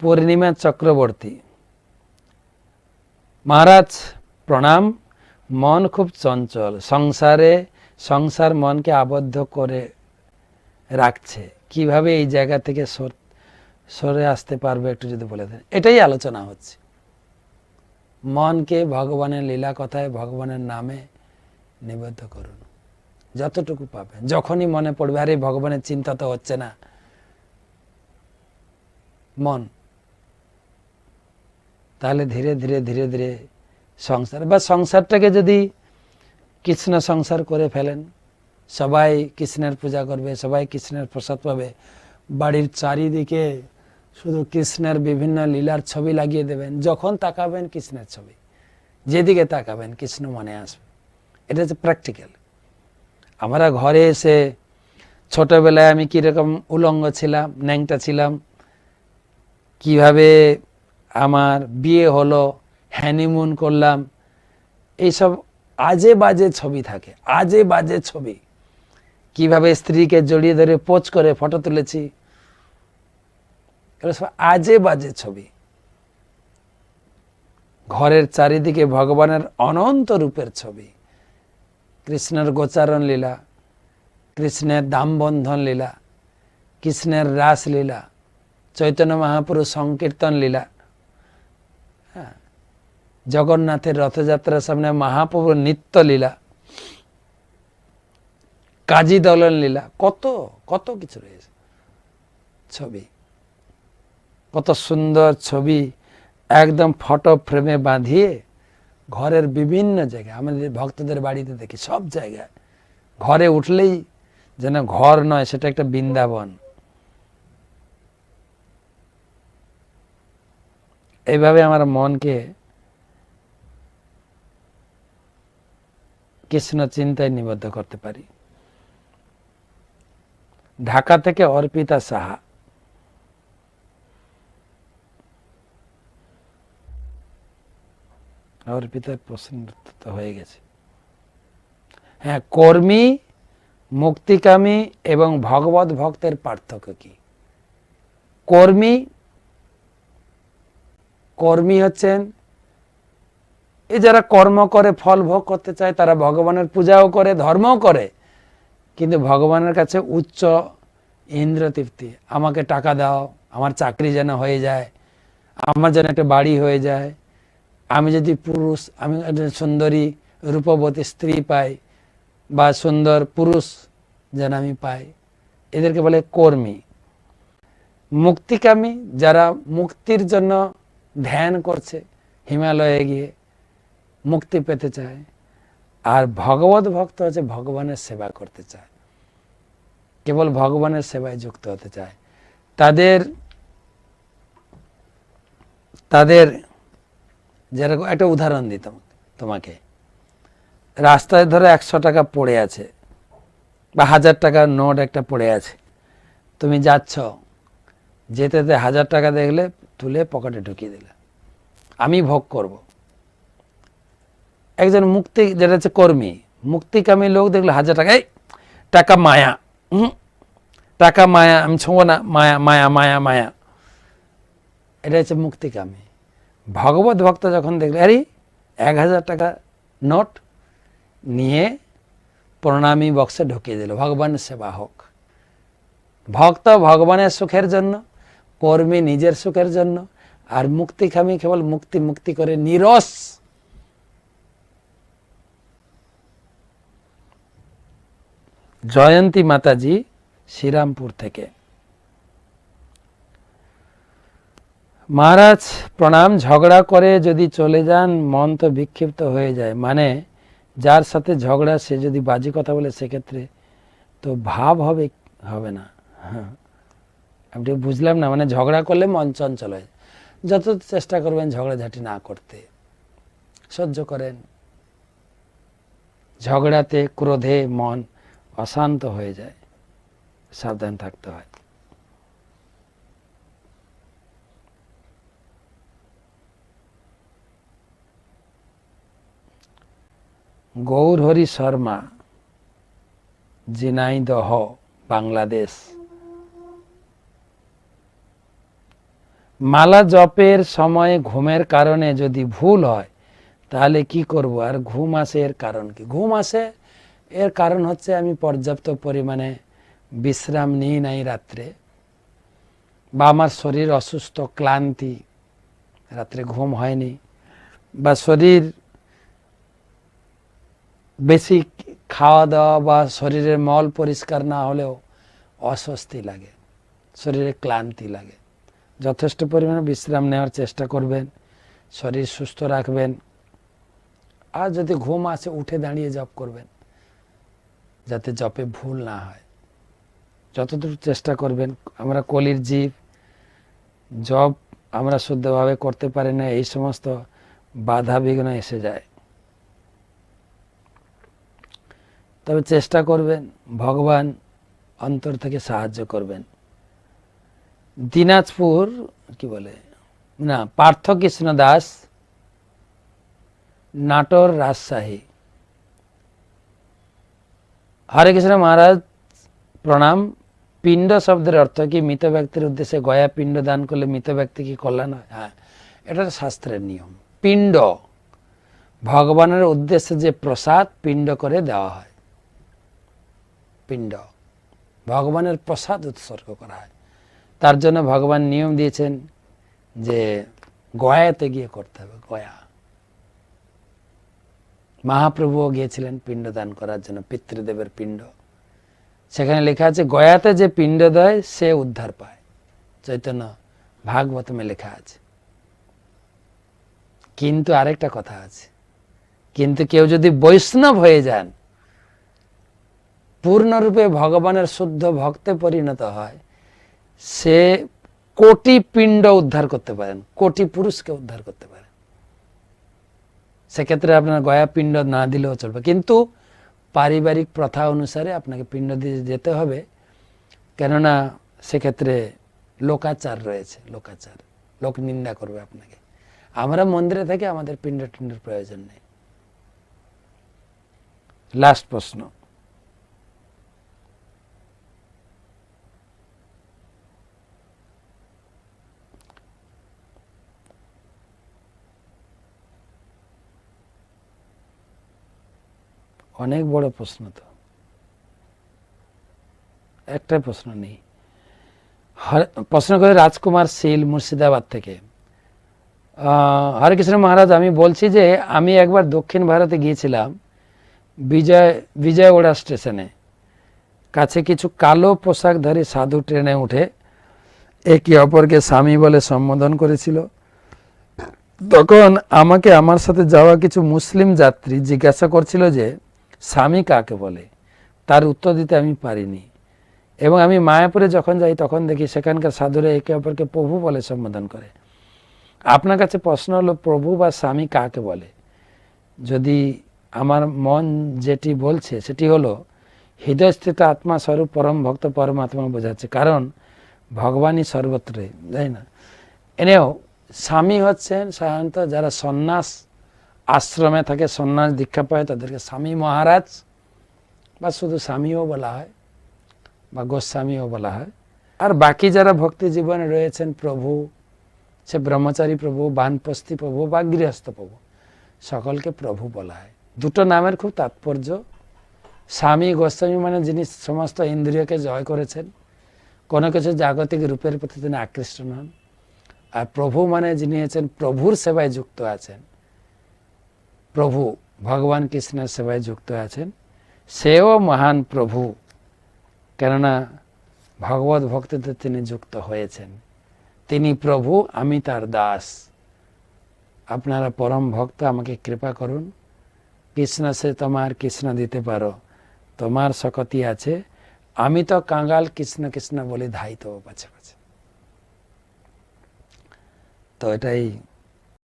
পূর্ণিমা চক্রবর্তী। মহারাজ, প্রণাম। মন খুব চঞ্চল। সংসারে, সংসার মনকে আবদ্ধ করে রাখছে। কীভাবে এই জায়গা থেকে সর- আসতে পারবে একটু যদি বলে দেন? এটাই আলোচনা হচ্ছে। মনকে ভগবানের লীলা কথায় ভগবানের নামে নিবদ্ধ করুন। যতটুকু পাবেন। যখনই মনে পড়বে, আরে ভগবানের চিন্তা তো হচ্ছে না। মন তাহলে ধীরে ধীরে ধীরে ধীরে সংসার, বা সংসারটাকে যদি কৃষ্ণ সংসার করে ফেলেন, সবাই কৃষ্ণের পূজা করবে, সবাই কৃষ্ণের প্রসাদ পাবে, বাড়ির চারিদিকে শুধু কৃষ্ণের বিভিন্ন লীলার ছবি লাগিয়ে দেবেন, যখন তাকাবেন কৃষ্ণের ছবি, যেদিকে তাকাবেন কৃষ্ণ মনে আসবে। এটা হচ্ছে প্র্যাকটিক্যাল আমরা ঘরে এসে ছোটবেলায় আমি কীরকম উলঙ্গ ছিলাম, ন্যাংটা ছিলাম, কীভাবে আমার বিয়ে হলো হ্যানিমুন করলাম, এইসব আজে বাজে ছবি থাকে, আজে বাজে ছবি। কীভাবে স্ত্রীকে জড়িয়ে ধরে পোচ করে ফটো তুলেছি আজে বাজে ছবি। ঘরের চারিদিকে ভগবানের অনন্ত রূপের ছবি, কৃষ্ণের গোচারণ লীলা, কৃষ্ণের দামবন্ধন লীলা, কৃষ্ণের রাস লীলা চৈতন্য মহাপুরুষ সংকীর্তন লীলা জগন্নাথের রথযাত্রার সামনে মহাপ্রভুর নিত্য লীলা কাজী দলন লীলা, কত কত কিছু রয়েছে। ছবি, কত সুন্দর ছবি, একদম ফটো ফ্রেমে বাঁধিয়ে ঘরের বিভিন্ন জায়গায়, আমাদের ভক্তদের বাড়িতে দেখি, সব জায়গায়। ঘরে উঠলেই যেন ঘর নয়, সেটা একটা বৃন্দাবন। এইভাবে আমার মনকে কৃষ্ণ চিন্তায় নিবদ্ধ করতে পারি। ঢাকা থেকে অর্পিতা সাহা। অর্পিতার প্রশ্ন হয়ে গেছে। হ্যাঁ কর্মী, মুক্তিকামী এবং ভগবত ভক্তের পার্থক্য কি? কর্মী কর্মী হচ্ছেন এই যারা কর্ম করে, ফল ভোগ করতে চায়, তারা ভগবানের পূজাও করে, ধর্মও করে। কিন্তু ভগবানের কাছে উচ্চ ইন্দ্র তৃপ্তি। আমাকে টাকা দাও, আমার চাকরি যেন হয়ে যায়, আমার যেন একটা বাড়ি হয়ে যায়। আমি যদি পুরুষ, আমি সুন্দরী, রূপবতী স্ত্রী পাই বা সুন্দর পুরুষ যেন আমি পাই, এদেরকে বলে কর্মী। মুক্তিকামী যারা মুক্তির জন্য ধ্যান করছে, হিমালয়ে গিয়ে মুক্তি পেতে চায়। আর ভগবত ভক্ত হচ্ছে ভগবানের সেবা করতে চায়। কেবল ভগবানের সেবায় যুক্ত হতে চায়। তাদের তাদের, যেরকম একটা উদাহরণ দিতাম তোমাকে রাস্তায় ধরো একশো টাকা পড়ে আছে বা হাজার টাকার নোট একটা পড়ে আছে। তুমি যাচ্ছ যেতে হাজার টাকা দেখলে তুলে পকেটে ঢুকিয়ে দিলে। আমি ভোগ করব। একজন মুক্তি, যেটা হচ্ছে কর্মী। মুক্তিকামী লোক দেখলে হাজার টাকায় টাকা মায়া, হুম, টাকা মায়া, আমি ছোঁবো না, মায়া মায়া মায়া মায়া। এটা হচ্ছে মুক্তিকামী। ভগবত ভক্ত যখন দেখলে, আরে, এক হাজার টাকা নোট নিয়ে প্রণামী বক্সে ঢুকিয়ে দিল ভগবানের সেবা হোক। ভক্ত ভগবানের সুখের জন্য, কর্মী নিজের সুখের জন্য, আর মুক্তিকামী কেবল মুক্তি মুক্তি করে নিরস জয়ন্তী মাতাজি শ্রীরামপুর থেকে। মহারাজ, প্রণাম, ঝগড়া করে যদি চলে যান, মন তো বিক্ষিপ্ত হয়ে যায়। মানে যার সাথে ঝগড়া, সে যদি বাজে কথা বলে, সেক্ষেত্রে তো ভাব হবে হবে না। হ্যাঁ আমি বুঝলাম না মানে ঝগড়া করলে মন চঞ্চল হয়। যত চেষ্টা করবেন ঝগড়াঝাটি না করতে। সহ্য করেন। ঝগড়াতে, ক্রোধে মন অশান্ত হয়ে যায়। সাবধান থাকতে হয়। গৌরহরি শর্মা, জিনাইদহ, বাংলাদেশ। মালা জপের সময় ঘুমের কারণে যদি ভুল হয়, তাহলে কি করব? আর ঘুম আসে এর কারণ কি? ঘুম আসে এর কারণ হচ্ছে আমি পর্যাপ্ত পরিমাণে বিশ্রাম নিই নাই রাত্রে বা আমার শরীর অসুস্থ, ক্লান্তি, রাত্রে ঘুম হয়নি বা শরীর বেশি খাওয়া দাওয়া বা শরীরের মল পরিষ্কার না হলেও অস্বস্তি লাগে, শরীরে ক্লান্তি লাগে। যথেষ্ট পরিমাণে বিশ্রাম নেওয়ার চেষ্টা করবেন, শরীর সুস্থ রাখবেন, আর যদি ঘুম আসে উঠে দাঁড়িয়ে জপ করবেন। যাতে জপে ভুল না হয়। যতদূর চেষ্টা করবেন, আমরা কলির জীব জব আমরা শুদ্ধভাবে করতে পারি না, এই সমস্ত বাধা বিঘ্ন এসে যায়। তবে চেষ্টা করবেন, ভগবান অন্তর থেকে সাহায্য করবেন। দিনাজপুর, কি বলে? না, পার্থ কৃষ্ণ দাস নাটোর রাজশাহী। হরে কৃষ্ণ মহারাজ প্রণাম পিণ্ড শব্দের অর্থ কি মৃত ব্যক্তির উদ্দেশ্যে গয়া পিণ্ড দান করলে মৃত ব্যক্তি কি কল্যাণ হয় হ্যাঁ এটা শাস্ত্রের নিয়ম পিণ্ড ভগবানের উদ্দেশ্যে যে প্রসাদ পিণ্ড করে দেওয়া হয় পিণ্ড ভগবানের প্রসাদ উৎসর্গ করা হয় তার জন্য ভগবান নিয়ম দিয়েছেন যে গয়াতে গিয়ে করতে হবে গয়া মহাপ্রভুও গিয়েছিলেন পিণ্ড দান করার জন্য, পিতৃদেবের পিণ্ড। সেখানে লেখা আছে, গয়াতে যে পিণ্ড দেয়, সে উদ্ধার পায়। চৈতন্য ভাগবতমে লেখা আছে। কিন্তু আরেকটা কথা আছে। কিন্তু কেউ যদি বৈষ্ণব হয়ে যান, পূর্ণরূপে ভগবানের শুদ্ধ ভক্তে পরিণত হয়, সে কোটি পিণ্ড উদ্ধার করতে পারেন, কোটি পুরুষকে উদ্ধার করতে পারেন। সেক্ষেত্রে আপনার গয়া পিণ্ড না দিলেও চলবে। কিন্তু পারিবারিক প্রথা অনুসারে আপনাকে পিণ্ড দিয়ে যেতে হবে। কেননা সেক্ষেত্রে লোকাচার রয়েছে, লোকাচার। লোক নিন্দা করবে আপনাকে। আমরা মন্দিরে থেকে আমাদের পিণ্ড টিণ্ডের প্রয়োজন নেই। লাস্ট প্রশ্ন। অনেক বড় প্রশ্ন তো। একটাই প্রশ্ন নেই। প্রশ্ন করে রাজকুমার শীল মুর্শিদাবাদ থেকে আহ, হরে কৃষ্ণ মহারাজ আমি বলছি যে আমি একবার দক্ষিণ ভারতে গিয়েছিলাম বিজয় বিজয়ওয়াড়া স্টেশনে। কাছে কিছু কালো পোশাক পোশাকধারী সাধু ট্রেনে উঠে একে অপরকে স্বামী বলে সম্বোধন করেছিল। তখন আমাকে আমার সাথে যাওয়া কিছু মুসলিম যাত্রী জিজ্ঞাসা করছিল যে স্বামী কাকে বলে? তার উত্তর দিতে আমি পারিনি। এবং আমি মায়াপুরে যখন যাই, তখন দেখি সেখানকার সাধুরা একে অপরকে প্রভু বলে সম্বোধন করে। আপনার কাছে প্রশ্ন হলো, প্রভু বা স্বামী কাকে বলে? যদি আমার মন যেটি বলছে, সেটি হলো, হৃদয়স্থিত আত্মা স্বরূপ পরম ভক্ত পরমাত্মা বোঝাচ্ছে। কারণ, ভগবানই সর্বত্রে, তাই না? এনেও, স্বামী হচ্ছেন সাধারণত যারা সন্ন্যাস আশ্রমে থাকে, সন্ন্যাস দীক্ষা পায়, তাদেরকে স্বামী মহারাজ, বা শুধু স্বামীও বলা হয়, বা গোস্বামীও বলা হয়। আর বাকি যারা ভক্তি জীবনে রয়েছেন, প্রভু, সে ব্রহ্মচারী প্রভু, বানপস্তি প্রভু, বা গৃহস্থ প্রভু, সকলকে প্রভু বলা হয়। দুটো নামের খুব তাৎপর্য। স্বামী, গোস্বামী মানে যিনি সমস্ত ইন্দ্রিয়কে জয় করেছেন, কোনো কিছু জাগতিক রূপের প্রতি তিনি আকৃষ্ট নন। আর প্রভু মানে যিনি আছেন প্রভুর সেবায় যুক্ত আছেন। প্রভু, ভগবান কৃষ্ণের সেবায় যুক্ত আছেন। সেও মহান প্রভু, কেননা ভগবত ভক্তিতে তিনি যুক্ত হয়েছেন। তিনি প্রভু, আমি তার দাস। আপনারা পরম ভক্ত, আমাকে কৃপা করুন। কৃষ্ণ সে তোমার কৃষ্ণ দিতে পারো। তোমার শকতি আছে। আমি তো কাঙ্গাল কৃষ্ণ কৃষ্ণ বলে ধাইত। পাছে পাছে। তো এটাই